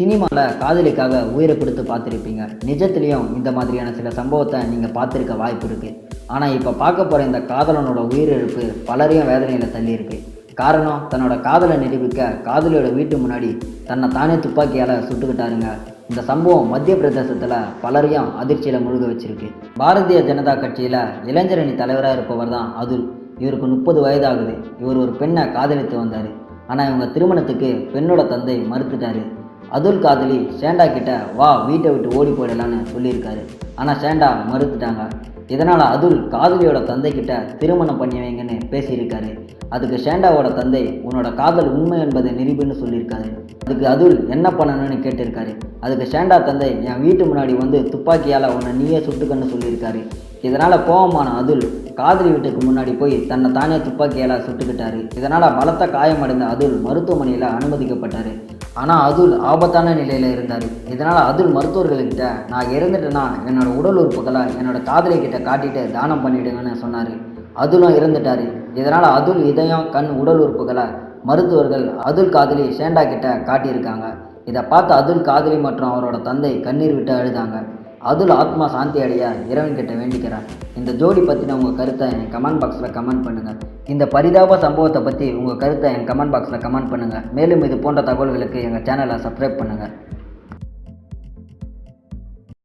சினிமாவில் காதலிக்காக உயிரை கொடுத்து பார்த்துருப்பீங்க. நிஜத்துலேயும் இந்த மாதிரியான சில சம்பவத்தை நீங்கள் பார்த்துருக்க வாய்ப்பு இருக்குது ஆனால் இப்போ பார்க்க போகிற இந்த காதலனோட உயிரிழப்பு பலரையும் வேதனையில் தள்ளியிருக்கு. காரணம் தன்னோட காதலை நிரூபிக்க காதலியோட வீட்டு முன்னாடி தன்னை தானே துப்பாக்கியால் சுட்டுக்கிட்டாருங்க. இந்த சம்பவம் மத்திய பிரதேசத்தில் பலரையும் அதிர்ச்சியில் முழுக வச்சிருக்கு. பாரதிய ஜனதா கட்சியில் இளைஞரணி தலைவராக இருப்பவர் தான் அதுல். இவருக்கு முப்பது வயதாகுது. இவர் ஒரு பெண்ணை காதலித்து வந்தார். ஆனால் இவங்க திருமணத்துக்கு பெண்ணோட தந்தை மறுத்துட்டாரு. அதுல் காதலி சேண்டா கிட்ட வா வீட்டை விட்டு ஓடி போயிடலான்னு சொல்லியிருக்காரு. ஆனால் சேண்டா மறுத்துட்டாங்க. இதனால் அதுல் காதலியோட தந்தை கிட்ட திருமணம் பண்ணி வைங்கன்னு பேசியிருக்காரு. அதுக்கு ஷேண்டாவோட தந்தை உன்னோட காதல் உண்மை என்பதை நிரூபின்னு சொல்லியிருக்காரு. அதுக்கு அதுல் என்ன பண்ணணும்னு கேட்டிருக்காரு. அதுக்கு ஷேண்டா தந்தை என் வீட்டு முன்னாடி வந்து துப்பாக்கியால் உன்னை நீயே சுட்டுக்கன்னு சொல்லியிருக்காரு. இதனால் கோபமான அதுல் காதலி வீட்டுக்கு முன்னாடி போய் தன்னை தானே துப்பாக்கியால் சுட்டுக்கிட்டாரு. இதனால் பலத்த காயமடைந்த அதுல் மருத்துவமனையில் அனுமதிக்கப்பட்டார். ஆனால் அதுல் ஆபத்தான நிலையில் இருந்தார். இதனால் அதுல் மருத்துவர்கள்கிட்ட நான் இறந்துட்டேன்னா என்னோடய உடல் உறுப்புகளை என்னோடய காதலி கிட்ட காட்டிட்டு தானம் பண்ணிவிடுங்கன்னு சொன்னார். அதுலும் இறந்துட்டார். இதனால் அதுல் இதயம் கண் உடல் உறுப்புகளை மருத்துவர்கள் அதுல் காதலி ஷேண்டா கிட்ட காட்டியிருக்காங்க. இதை பார்த்து அதுல் காதலி மற்றும் அவரோட தந்தை கண்ணீர் விட்டு அழுதாங்க. அதில் ஆத்மா சாந்தி அடைய இறைவன் கிட்ட வேண்டிக்கிறார் இந்த ஜோடி பற்றின உங்கள் கருத்தை என் கமெண்ட் பாக்ஸில் கமெண்ட் பண்ணுங்கள் இந்த பரிதாப சம்பவத்தை பற்றி உங்கள் கருத்தை என் கமெண்ட் பாக்ஸில் கமெண்ட் பண்ணுங்கள் மேலும் இது போன்ற தகவல்களுக்கு எங்கள் சேனலை சப்ஸ்கிரைப் பண்ணுங்கள்